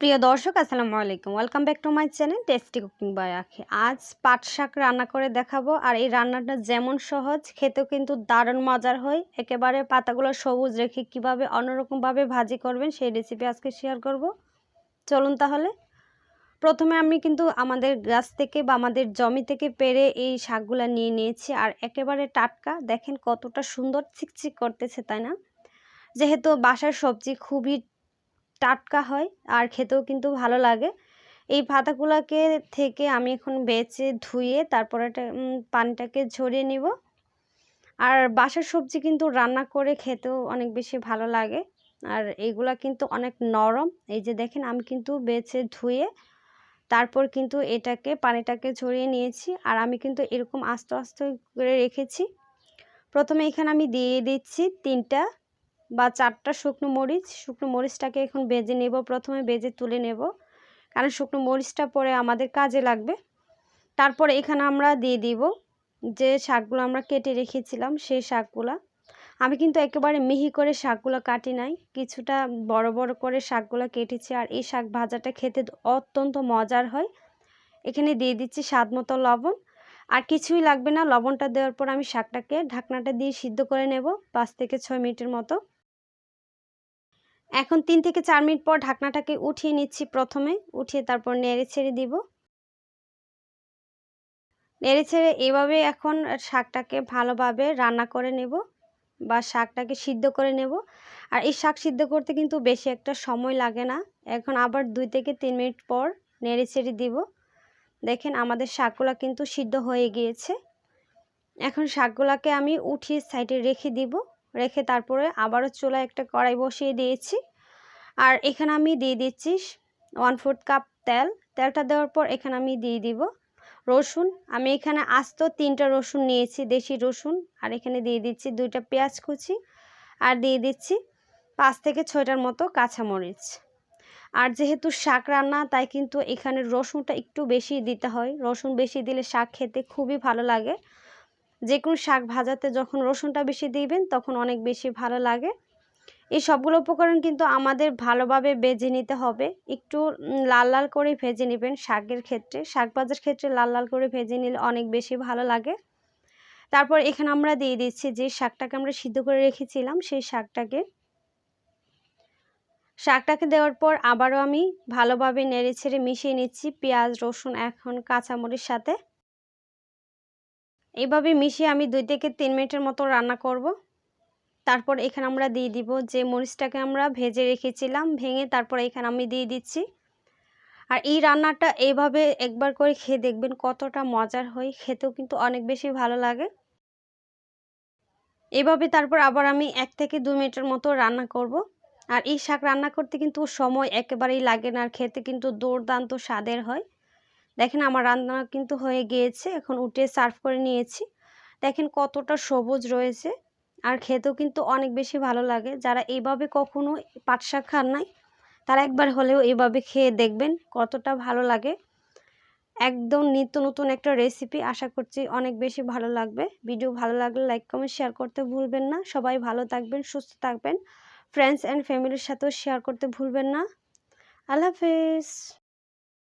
প্রিয় দর্শক, আসসালামু আলাইকুম। Welcome back to my channel tasty cooking by Akhi আজ পাট শাক রান্না করে দেখাবো, আর এই রান্নাটা যেমন সহজ, খেতেও কিন্তু দারুণ মজার হয়। একেবারে পাতাগুলো সবুজ রেখে কীভাবে অন্যরকমভাবে ভাজি করবেন, সেই রেসিপি আজকে শেয়ার করব। চলুন তাহলে। প্রথমে আমি কিন্তু আমাদের গাছ থেকে বা আমাদের জমি থেকে পেরে এই শাকগুলো নিয়ে নিয়েছি, আর একেবারে টাটকা। দেখেন কতটা সুন্দর চিকচিক করতেছে, তাই না? যেহেতু বাসার সবজি খুবই টাটকা হয়, আর খেতেও কিন্তু ভালো লাগে। এই পাতাগুলোকে থেকে আমি এখন বেছে ধুয়ে তারপরে পানিটাকে ঝরিয়ে নিব। আর বাসার সবজি কিন্তু রান্না করে খেতেও অনেক বেশি ভালো লাগে। আর এইগুলা কিন্তু অনেক নরম। এই যে দেখেন, আমি কিন্তু বেছে ধুয়ে তারপর কিন্তু এটাকে, পানিটাকে ঝরিয়ে নিয়েছি। আর আমি কিন্তু এরকম আস্তে আস্তে করে রেখেছি। প্রথমে এখানে আমি দিয়ে দিচ্ছি তিনটা বা চারটা শুকনো মরিচ, শুকনো মরিচটাকে এখন বেজে নেব, প্রথমে বেজে তুলে নেব। কারণ শুকনো মরিচটা পরে আমাদের কাজে লাগবে। তারপরে এখানে আমরা দিয়ে দিব যে শাকগুলো আমরা কেটে রেখেছিলাম, সেই শাকগুলা। আমি কিন্তু একেবারে মিহি করে শাকগুলো কাটি নাই, কিছুটা বড় বড় করে শাকগুলো কেটেছি। আর এই শাক ভাজাটা খেতে অত্যন্ত মজার হয়। এখানে দিয়ে দিচ্ছি স্বাদ মতো লবণ। আর কিছুই লাগবে না, লবণটা দেওয়ার পর আমি শাকটাকে ঢাকনাটা দিয়ে সিদ্ধ করে নেব পাঁচ থেকে ছয় মিনিটের মতো। এখন তিন থেকে চার মিনিট পর ঢাকনাটাকে উঠিয়ে নিচ্ছি প্রথমে। উঠিয়ে তারপর নেড়ে ছেড়ে দিব। নেড়ে ছেড়ে এভাবে এখন শাকটাকে ভালোভাবে রান্না করে নেব বা শাকটাকে সিদ্ধ করে নেব। আর এই শাক সিদ্ধ করতে কিন্তু বেশি একটা সময় লাগে না। এখন আবার দুই থেকে তিন মিনিট পর নেড়ে ছেড়ে দিব। দেখেন আমাদের শাকগুলো কিন্তু সিদ্ধ হয়ে গিয়েছে। এখন শাকগুলোকে আমি উঠিয়ে সাইডে রেখে দিব। রেখে তারপরে আবারও চুলায় একটা কড়াই বসিয়ে দিয়েছি। আর এখানে আমি দিয়ে দিচ্ছি ওয়ান ফোর্থ কাপ তেল। তেলটা দেওয়ার পর এখানে আমি দিয়ে দিব রসুন। আমি এখানে আস্ত তিনটা রসুন নিয়েছি, দেশি রসুন। আর এখানে দিয়ে দিচ্ছি দুইটা পেঁয়াজ কুচি। আর দিয়ে দিচ্ছি পাঁচ থেকে ছয়টার মতো কাঁচামরিচ। আর যেহেতু শাক রান্না, তাই কিন্তু এখানে রসুনটা একটু বেশি দিতে হয়। রসুন বেশি দিলে শাক খেতে খুবই ভালো লাগে। যে কোনো শাক ভাজাতে যখন রসুনটা বেশি দিবেন, তখন অনেক বেশি ভালো লাগে। এই সবগুলো উপকরণ কিন্তু আমাদের ভালোভাবে বেজে নিতে হবে। একটু লাল লাল করে ভেজে নেবেন শাকের ক্ষেত্রে। শাক ভাজার ক্ষেত্রে লাল লাল করে ভেজে নিলে অনেক বেশি ভালো লাগে। তারপর এখানে আমরা দিয়ে দিচ্ছি যে শাকটাকে আমরা সিদ্ধ করে রেখেছিলাম, সেই শাকটাকে। শাকটাকে দেওয়ার পর আবারও আমি ভালোভাবে নেড়ে ছেড়ে মিশিয়ে নিচ্ছি। পেঁয়াজ, রসুন, এখন কাঁচামরিচ সাথে। এইভাবে মিশিয়ে আমি দুই থেকে তিন মিনিটের মতো রান্না করব। তারপর এখানে আমরা দিয়ে দিব যে মরিচটাকে আমরা ভেজে রেখেছিলাম, ভেঙে তারপর এখানে আমি দিয়ে দিচ্ছি। আর এই রান্নাটা এইভাবে একবার করে খেয়ে দেখবেন কতটা মজার হয়, খেতেও কিন্তু অনেক বেশি ভালো লাগে। এভাবে তারপর আবার আমি এক থেকে দু মিনিটের মতো রান্না করব। আর এই শাক রান্না করতে কিন্তু সময় একেবারেই লাগে না আর খেতে কিন্তু দুর্দান্ত স্বাদের হয়। দেখেন আমার রান্না কিন্তু হয়ে গিয়েছে, এখন উঠে সার্ভ করে নিয়েছি। দেখেন কতটা সবুজ রয়েছে আর খেতেও কিন্তু অনেক বেশি ভালো লাগে। যারা এইভাবে কখনো পাট শাক খান নাই, তারা একবার হলেও এইভাবে খেয়ে দেখবেন কতটা ভালো লাগে। একদম নিত্য নতুন একটা রেসিপি আশা করছি অনেক বেশি ভালো লাগবে। ভিডিও ভালো লাগলে লাইক কমেন্ট শেয়ার করতে ভুলবেন না। সবাই ভালো থাকবেন, সুস্থ থাকবেন। ফ্রেন্ডস অ্যান্ড ফ্যামিলির সাথেও শেয়ার করতে ভুলবেন না। আল্লাহ হাফেজ।